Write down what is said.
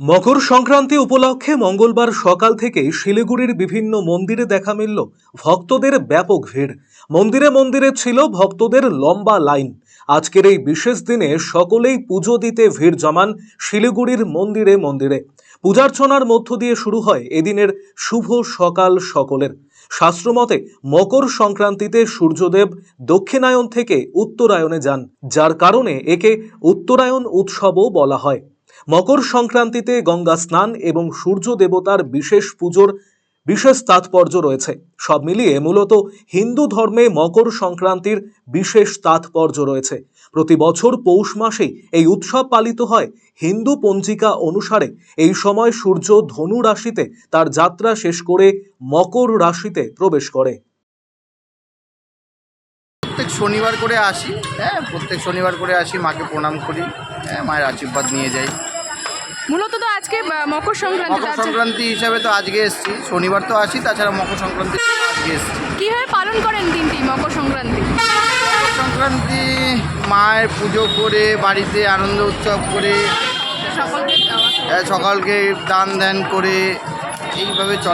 মকর সংক্রান্তি উপলক্ষে মঙ্গলবার সকাল থেকে শিলিগুড়ির বিভিন্ন মন্দিরে দেখা মিলল ভক্তদের ব্যাপক ভিড়। মন্দিরে মন্দিরে ছিল ভক্তদের লম্বা লাইন। আজকের এই বিশেষ দিনে সকলেই পুজো দিতে ভিড় জমান শিলিগুড়ির মন্দিরে মন্দিরে। পূজার্চনার মধ্য দিয়ে শুরু হয় এদিনের শুভ সকাল সকলের। শাস্ত্রমতে, মকর সংক্রান্তিতে সূর্যদেব দক্ষিণায়ন থেকে উত্তরায়ণে যান, যার কারণে একে উত্তরায়ণ উৎসবও বলা হয়। মকর সংক্রান্তিতে গঙ্গা স্নান এবং সূর্য দেবতার বিশেষ পুজোর বিশেষ তাৎপর্য রয়েছে। সব মিলিয়ে মূলত হিন্দু ধর্মে মকর সংক্রান্তির বিশেষ তাৎপর্য রয়েছে। প্রতি বছর পৌষ মাসেই এই উৎসব পালিত হয়। হিন্দু পঞ্জিকা অনুসারে এই সময় সূর্য ধনু রাশিতে তার যাত্রা শেষ করে মকর রাশিতে প্রবেশ করে। প্রত্যেক শনিবার করে আসি। হ্যাঁ প্রত্যেক শনিবার করে আসি, মাকে প্রণাম করি। হ্যাঁ মায়ের আশীর্বাদ নিয়ে যাই। মূলত তো আজকে মকর সংক্রান্তি মকর সংক্রান্তি হিসাবে তো আজকে এসেছি। শনিবার তো আসি তাছাড়া মকর সংক্রান্তি আজকে এসেছি। কীভাবে পালন করেন দিনটি মকর সংক্রান্তি? মকর সংক্রান্তি মায়ের পুজো করে বাড়িতে আনন্দ উৎসব করে সকলকে সকালকে দান ধ্যান করে এইভাবে চলে।